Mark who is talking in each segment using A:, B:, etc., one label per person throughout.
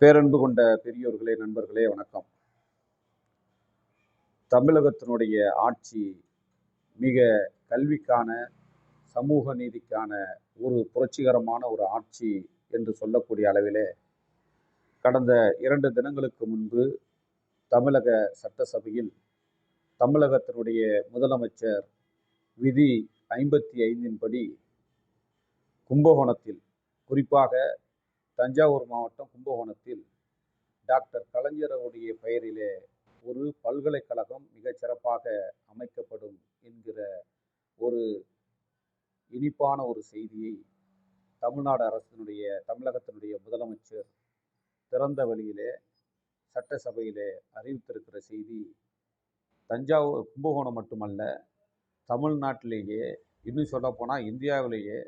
A: பேரன்பு கொண்ட பெரியோர்களே நண்பர்களே வணக்கம். தமிழகத்தினுடைய ஆட்சி மிக கல்விக்கான சமூக நீதிக்கான ஒரு புரட்சிகரமான ஒரு ஆட்சி என்று சொல்லக்கூடிய அளவிலே கடந்த இரண்டு தினங்களுக்கு முன்பு தமிழக சட்டசபையில் தமிழகத்தினுடைய முதலமைச்சர் விதி ஐம்பத்தி ஐந்தின் படி கும்பகோணத்தில் குறிப்பாக தஞ்சாவூர் மாவட்டம் கும்பகோணத்தில் டாக்டர் கலைஞரவுடைய பெயரிலே ஒரு பல்கலைக்கழகம் மிகச் சிறப்பாக அமைக்கப்படும் என்கிற ஒரு இனிப்பான ஒரு செய்தியை தமிழ்நாடு அரசினுடைய தமிழகத்தினுடைய முதலமைச்சர் திறந்த வழியிலே சட்டசபையிலே அறிவித்திருக்கிற செய்தி தஞ்சாவூர் கும்பகோணம் மட்டுமல்ல தமிழ்நாட்டிலேயே இன்னும் சொல்லப்போனால் இந்தியாவிலேயே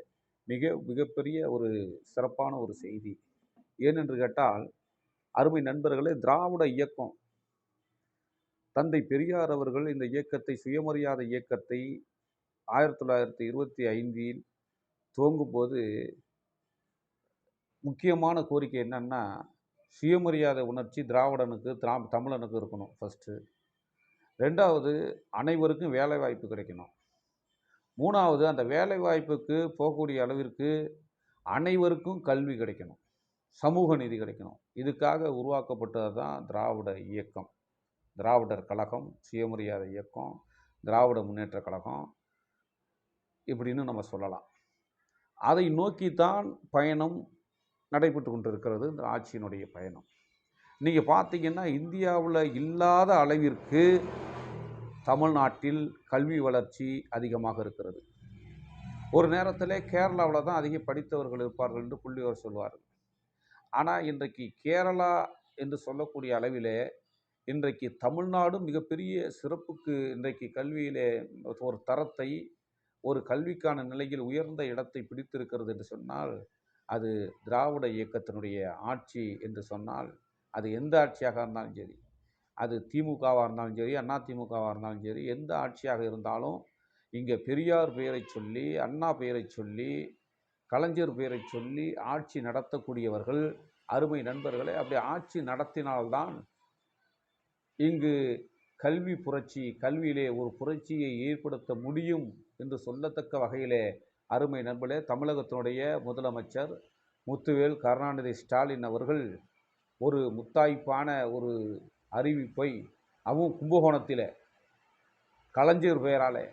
A: மிக மிகப்பெரிய ஒரு சிறப்பான ஒரு செய்தி. ஏனென்று கேட்டால் அருமை நண்பர்களே திராவிட இயக்கம். தந்தை பெரியார் அவர்கள் இந்த இயக்கத்தை சுயமரியாதை இயக்கத்தை ஆயிரத்தி தொள்ளாயிரத்தி இருபத்தி ஐந்தில் துவங்கும்போது முக்கியமான கோரிக்கை என்னென்னா சுயமரியாதை உணர்ச்சி திராவிடனுக்கு திரா தமிழனுக்கு இருக்கணும் ஃபஸ்ட்டு ரெண்டாவது அனைவருக்கும் வேலை வாய்ப்பு கிடைக்கணும். மூணாவது அந்த வேலை வாய்ப்புக்கு போகக்கூடிய அளவிற்கு அனைவருக்கும் கல்வி கிடைக்கணும். சமூக நீதி கிடைக்கணும். இதுக்காக உருவாக்கப்பட்டது தான் திராவிட இயக்கம். திராவிடர் கழகம் சுயமரியாதை இயக்கம் திராவிட முன்னேற்ற கழகம் இப்படின்னு நம்ம சொல்லலாம். அதை நோக்கித்தான் பயணம் நடைபெற்று கொண்டிருக்கிறது இந்த ஆட்சியினுடைய பயணம். நீங்கள் பார்த்தீங்கன்னா இந்தியாவில் இல்லாத அளவிற்கு தமிழ்நாட்டில் கல்வி வளர்ச்சி அதிகமாக இருக்கிறது. ஒரு நேரத்தில் கேரளாவில் தான் அதிக படித்தவர்கள் இருப்பார்கள் என்று புள்ளியோர் சொல்வார்கள். ஆனால் இன்றைக்கு கேரளா என்று சொல்லக்கூடிய அளவிலே இன்றைக்கு தமிழ்நாடு மிகப்பெரிய சிறப்புக்கு இன்றைக்கு கல்வியிலே ஒரு தரத்தை ஒரு கல்விக்கான நிலையில் உயர்ந்த இடத்தை பிடித்திருக்கிறது என்று சொன்னால் அது திராவிட இயக்கத்தினுடைய ஆட்சி என்று சொன்னால் அது எந்த ஆட்சியாக இருந்தாலும் சரி அது திமுகவாக இருந்தாலும் சரி அண்ணா திமுகவாக இருந்தாலும் சரி எந்த ஆட்சியாக இருந்தாலும் இங்கே பெரியார் பெயரை சொல்லி அண்ணா பெயரை சொல்லி கலைஞர் பெயரை சொல்லி ஆட்சி நடத்தக்கூடியவர்கள் அருமை நண்பர்களை அப்படி ஆட்சி நடத்தினால்தான் இங்கு கல்வி புரட்சி கல்வியிலே ஒரு புரட்சியை ஏற்படுத்த முடியும் என்று சொல்லத்தக்க வகையிலே அருமை நண்பர்களே தமிழகத்தினுடைய முதலமைச்சர் முத்துவேல் கருணாநிதி ஸ்டாலின் அவர்கள் ஒரு முத்தாய்ப்பான ஒரு அறிவிப்பை அதுவும் கும்பகோணத்தில் கலைஞர் பெயரால்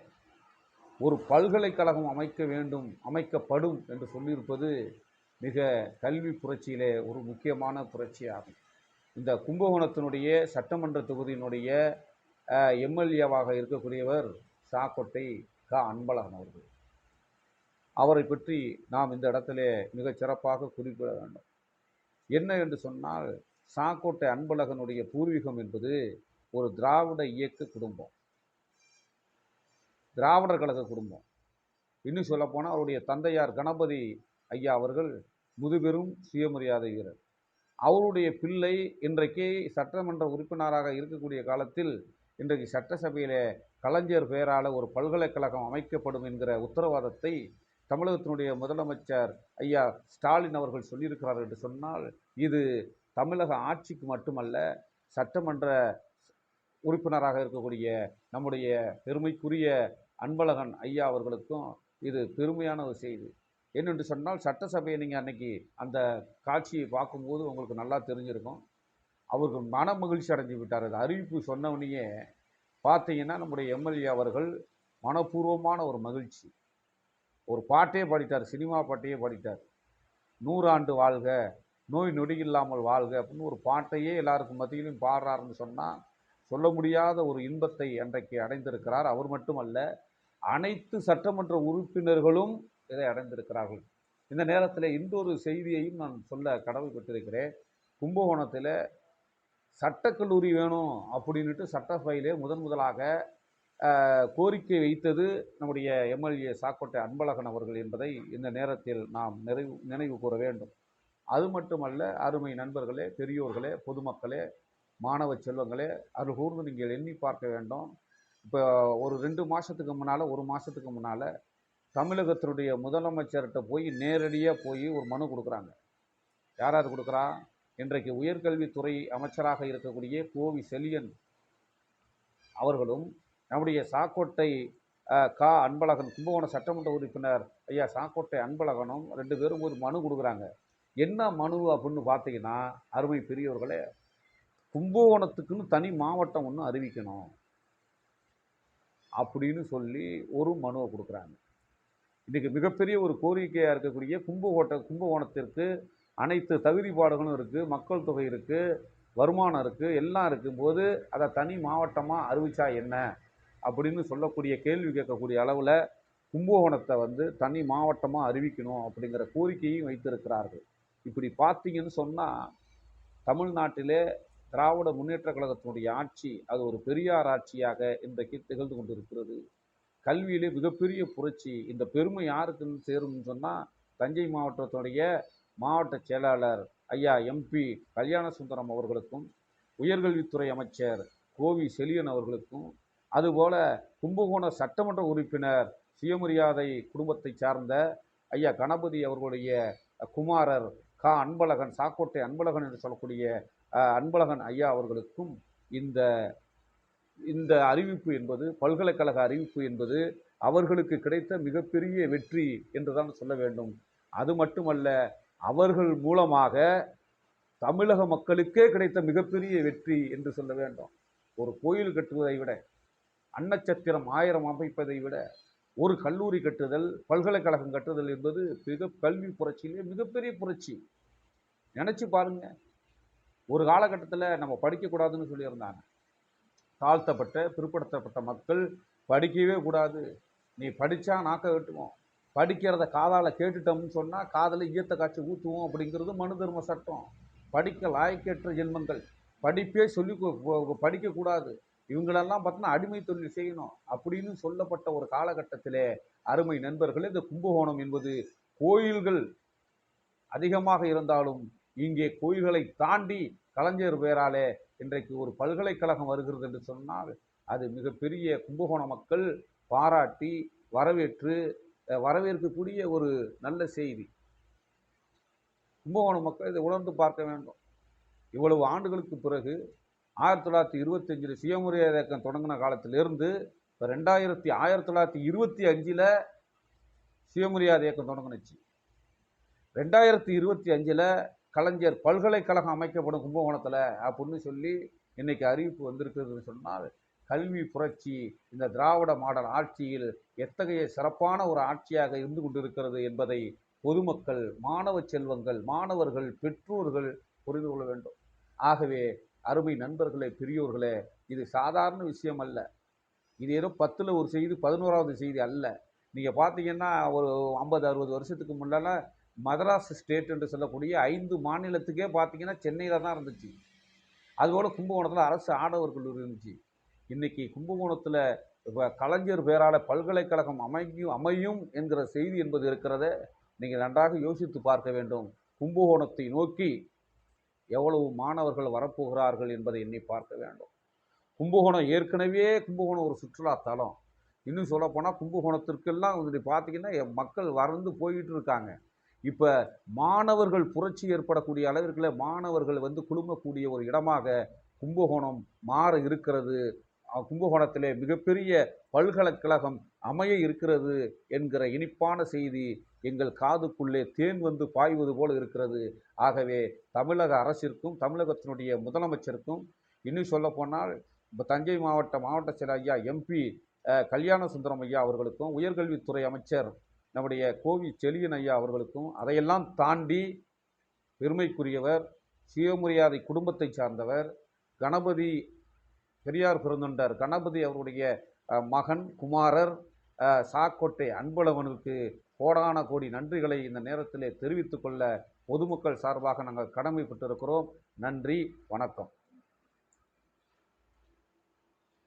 A: ஒரு பல்கலைக்கழகம் அமைக்க வேண்டும் அமைக்கப்படும் என்று சொல்லியிருப்பது மிக கல்வி புரட்சியிலே ஒரு முக்கியமான புரட்சியாகும். இந்த கும்பகோணத்தினுடைய சட்டமன்ற தொகுதியினுடைய எம்எல்ஏவாக இருக்கக்கூடியவர் சாக்கோட்டை க. அன்பழகன் அவர்கள். அவரை பற்றி நாம் இந்த இடத்திலே மிகச் சிறப்பாக குறிப்பிட வேண்டும். என்ன என்று சொன்னால் சாக்கோட்டை அன்பழகனுடைய பூர்வீகம் என்பது ஒரு திராவிட இயக்க குடும்பம். திராவிடர் கழக குடும்பம். இன்னும் சொல்லப்போனால் அவருடைய தந்தையார் கணபதி ஐயா அவர்கள் முதுபெரும் சுயமரியாதை வீரர். அவருடைய பிள்ளை இன்றைக்கு சட்டமன்ற உறுப்பினராக இருக்கக்கூடிய காலத்தில் இன்றைக்கு சட்டசபையில் கலைஞர் பெயரால் ஒரு பல்கலைக்கழகம் அமைக்கப்படும் என்கிற உத்தரவாதத்தை தமிழகத்தினுடைய முதலமைச்சர் ஐயா ஸ்டாலின் அவர்கள் சொல்லியிருக்கிறார் என்று சொன்னால் இது தமிழக ஆட்சிக்கு மட்டுமல்ல சட்டமன்ற உறுப்பினராக இருக்கக்கூடிய நம்முடைய பெருமைக்குரிய அன்பழகன் ஐயா அவர்களுக்கும் இது பெருமையான ஒரு செய்தி. என்னென்று சொன்னால் சட்டசபையை நீங்கள் அன்னைக்கு அந்த காட்சியை பார்க்கும்போது உங்களுக்கு நல்லா தெரிஞ்சிருக்கும். அவருக்கு மன மகிழ்ச்சி அடைஞ்சு விட்டார். அது அறிவிப்பு சொன்னவனையே பார்த்தீங்கன்னா நம்முடைய எம்எல்ஏ அவர்கள் மனப்பூர்வமான ஒரு மகிழ்ச்சி. ஒரு பாட்டே பாடிட்டார் சினிமா பாட்டையே பாடிட்டார். நூறாண்டு வாழ்க நோய் நொடி இல்லாமல் வாழ்க அப்படின்னு ஒரு பாட்டையே எல்லாருக்கும் மத்தியிலும் பாடுறாருன்னு சொன்னால் சொல்ல முடியாத ஒரு இன்பத்தை அன்றைக்கு அடைந்திருக்கிறார். அவர் மட்டுமல்ல அனைத்து சட்டமன்ற உறுப்பினர்களும் இதை அடைந்திருக்கிறார்கள். இந்த நேரத்தில் இன்னொரு செய்தியையும் நான் சொல்ல கடமைப்பட்டிருக்கிறேன். கும்பகோணத்தில் சட்டக்கல்லூரி வேணும் அப்படின்ட்டு சட்டசபையிலே முதன் முதலாக கோரிக்கை வைத்தது நம்முடைய எம்எல்ஏ சாக்கோட்டை அன்பழகன் அவர்கள் என்பதை இந்த நேரத்தில் நாம் நிறைவு நினைவு கூற வேண்டும். அது மட்டுமல்ல அருமை நண்பர்களே பெரியோர்களே பொதுமக்களே மாணவ செல்வங்களே அது கூர்ந்து நீங்கள் எண்ணி பார்க்க வேண்டும். இப்போ ஒரு ரெண்டு மாதத்துக்கு முன்னால் ஒரு மாதத்துக்கு முன்னால் தமிழகத்தினுடைய முதலமைச்சர்கிட்ட போய் நேரடியாக போய் ஒரு மனு கொடுக்குறாங்க. யார் யார் கொடுக்குறா? இன்றைக்கு உயர்கல்வித்துறை அமைச்சராக இருக்கக்கூடிய கோவி செலியன் அவர்களும் நம்முடைய சாக்கோட்டை கா. அன்பழகன் கும்பகோணம் சட்டமன்ற உறுப்பினர் ஐயா சாக்கோட்டை அன்பழகனும் ரெண்டு பேரும் ஒரு மனு கொடுக்குறாங்க. என்ன மனு அப்படின்னு பார்த்தீங்கன்னா அருமை பெரியவர்களே கும்பகோணத்துக்குன்னு தனி மாவட்டம் ஒன்று அறிவிக்கணும் அப்படின்னு சொல்லி ஒரு மனுவை கொடுக்குறாங்க. இன்றைக்கி மிகப்பெரிய ஒரு கோரிக்கையாக இருக்கக்கூடிய கும்பகோட்ட கும்பகோணத்திற்கு அனைத்து தகுதிப்பாடுகளும் இருக்குது மக்கள் தொகை இருக்குது வருமானம் இருக்குது எல்லாம் இருக்கும்போது அதை தனி மாவட்டமாக அறிவித்தா என்ன அப்படின்னு சொல்லக்கூடிய கேள்வி கேட்கக்கூடிய அளவில் கும்பகோணத்தை வந்து தனி மாவட்டமாக அறிவிக்கணும் அப்படிங்கிற கோரிக்கையும் வைத்திருக்கிறார்கள். இப்படி பார்த்தீங்கன்னு சொன்னால் தமிழ்நாட்டிலே திராவிட முன்னேற்ற கழகத்தினுடைய ஆட்சி அது ஒரு பெரியார் ஆட்சியாக இன்றைக்கு திகழ்ந்து கொண்டிருக்கிறது. கல்வியிலே மிகப்பெரிய புரட்சி. இந்த பெருமை யாருக்குன்னு சேரும்னு சொன்னால் தஞ்சை மாவட்டத்தினுடைய மாவட்ட செயலாளர் ஐயா எம்பி கல்யாண சுந்தரம் அவர்களுக்கும் உயர்கல்வித்துறை அமைச்சர் கோவி செலியன் அவர்களுக்கும் அதுபோல கும்பகோண சட்டமன்ற உறுப்பினர் சுயமரியாதை குடும்பத்தை சார்ந்த ஐயா கணபதி அவர்களுடைய குமாரர் கா அன்பழகன் சாக்கோட்டை அன்பழகன் என்று சொல்லக்கூடிய அன்பழகன் ஐயா அவர்களுக்கும் இந்த இந்த அறிவிப்பு என்பது பல்கலைக்கழக அறிவிப்பு என்பது அவர்களுக்கு கிடைத்த மிகப்பெரிய வெற்றி என்று தான் சொல்ல வேண்டும். அது மட்டுமல்ல அவர்கள் மூலமாக தமிழக மக்களுக்கே கிடைத்த மிகப்பெரிய வெற்றி என்று சொல்ல வேண்டும். ஒரு கோயில் கட்டுவதை விட அன்னச்சத்திரம் ஆயிரம் அமைப்பதை விட ஒரு கல்லூரி கட்டுதல் பல்கலைக்கழகம் கட்டுதல் என்பது மிக கல்வி புரட்சியிலே மிகப்பெரிய புரட்சி. நினச்சி பாருங்க. ஒரு காலகட்டத்தில் நம்ம படிக்கக்கூடாதுன்னு சொல்லியிருந்தாங்க. தாழ்த்தப்பட்ட பிற்படுத்தப்பட்ட மக்கள் படிக்கவே கூடாது. நீ படித்தா நாக்க வெட்டுவோம். படிக்கிறத காதால் கேட்டுட்டோம்னு சொன்னால் காதில் ஈயத்தை காய்ச்சி ஊற்றுவோம் அப்படிங்கிறது மனு தர்ம சட்டம். படிக்க லாயக்கேற்ற ஜென்மங்கள். படிப்பே சொல்லி படிக்கக்கூடாது இவங்களெல்லாம் பார்த்தோன்னா அடிமை தொழில் செய்யணும் அப்படின்னு சொல்லப்பட்ட ஒரு காலகட்டத்திலே அருமை நண்பர்களே இந்த கும்பகோணம் என்பது கோயில்கள் அதிகமாக இருந்தாலும் இங்கே கோயில்களை தாண்டி கலைஞர் பெயராலே இன்றைக்கு ஒரு பல்கலைக்கழகம் வருகிறது என்று சொன்னால் அது மிகப்பெரிய கும்பகோண மக்கள் பாராட்டி வரவேற்று வரவேற்கக்கூடிய ஒரு நல்ல செய்தி. கும்பகோணம் மக்கள் இதை உணர்ந்து பார்க்க வேண்டும். இவ்வளவு ஆண்டுகளுக்கு பிறகு ஆயிரத்தி தொள்ளாயிரத்தி இருபத்தஞ்சில் சுயமரியாதை இயக்கம் தொடங்கின காலத்திலிருந்து இப்போ ரெண்டாயிரத்தி ஆயிரத்தி தொள்ளாயிரத்தி இருபத்தி அஞ்சில் சுயமரியாதை இயக்கம் தொடங்குனுச்சு. ரெண்டாயிரத்தி இருபத்தி அஞ்சில் கலைஞர் பல்கலைக்கழகம் அமைக்கப்படும் கும்பகோணத்தில் அப்படின்னு சொல்லி இன்றைக்கி அறிவிப்பு வந்திருக்கிறதுன்னு சொன்னால் கல்வி புரட்சி இந்த திராவிட மாடல் ஆட்சியில் எத்தகைய சிறப்பான ஒரு ஆட்சியாக இருந்து கொண்டிருக்கிறது என்பதை பொதுமக்கள் மாணவ செல்வங்கள் மாணவர்கள் பெற்றோர்கள் புரிந்து கொள்ள வேண்டும். ஆகவே அருமை நண்பர்களே பெரியோர்களே இது சாதாரண விஷயம் அல்ல. இது ஏதோ பத்தில் ஒரு செய்தி பதினோராவது செய்தி அல்ல. நீங்கள் பார்த்தீங்கன்னா ஒரு ஐம்பது அறுபது வருஷத்துக்கு முன்னால் மதராஸ் ஸ்டேட் என்று சொல்லக்கூடிய ஐந்து மாநிலத்துக்கே பார்த்தீங்கன்னா சென்னையில் தான் இருந்துச்சு. அதுபோல் கும்பகோணத்தில் அரசு ஆடவர் கல்லூரி இருந்துச்சு. இன்றைக்கி கும்பகோணத்தில் இப்போ கலைஞர் பேரால பல்கலைக்கழகம் அமையும் அமையும் என்கிற செய்தி என்பது இருக்கிறத நீங்கள் நன்றாக யோசித்து பார்க்க வேண்டும். கும்பகோணத்தை நோக்கி எவ்வளவு மாணவர்கள் வரப்போகிறார்கள் என்பதை எண்ணி பார்க்க வேண்டும். கும்பகோணம் ஏற்கனவே கும்பகோணம் ஒரு சுற்றுலா தலம். இன்னும் சொல்லப்போனால் கும்பகோணத்திற்கெல்லாம் இப்படி பார்த்தீங்கன்னா எ- மக்கள் வறந்து போயிட்டு இருக்காங்க. இப்போ மாணவர்கள் புரட்சி ஏற்படக்கூடிய அளவிற்குள்ள மாணவர்கள் வந்து குழுமக்கூடிய ஒரு இடமாக கும்பகோணம் மாற இருக்கிறது கும்பகோணத்திலே மிகப்பெரிய பல்கலைக்கழகம் அமைய இருக்கிறது என்கிற இனிப்பான செய்தி எங்கள் காதுக்குள்ளே தேன் வந்து பாய்வது போல இருக்கிறது. ஆகவே தமிழக அரசிற்கும் தமிழகத்தினுடைய முதலமைச்சருக்கும் இன்னும் சொல்லப்போனால் இப்போ தஞ்சை மாவட்ட மாவட்ட செயலர் ஐயா எம்பி கல்யாண சுந்தரம் ஐயா அவர்களுக்கும் உயர்கல்வித்துறை அமைச்சர் நம்முடைய கோவி செலியன் ஐயா அவர்களுக்கும் அதையெல்லாம் தாண்டி பெருமைக்குரியவர் சுயமரியாதை குடும்பத்தை சார்ந்தவர் கணபதி பெரியார் பிறந்துண்டார் கணபதி அவருடைய மகன் குமாரர் சாக்கோட்டை அன்பழகனுக்கு கோடான கோடி நன்றிகளை இந்த நேரத்திலே தெரிவித்துக்கொள்ள பொதுமக்கள் சார்பாக நாங்கள் கடமைப்பட்டிருக்கிறோம். நன்றி வணக்கம்.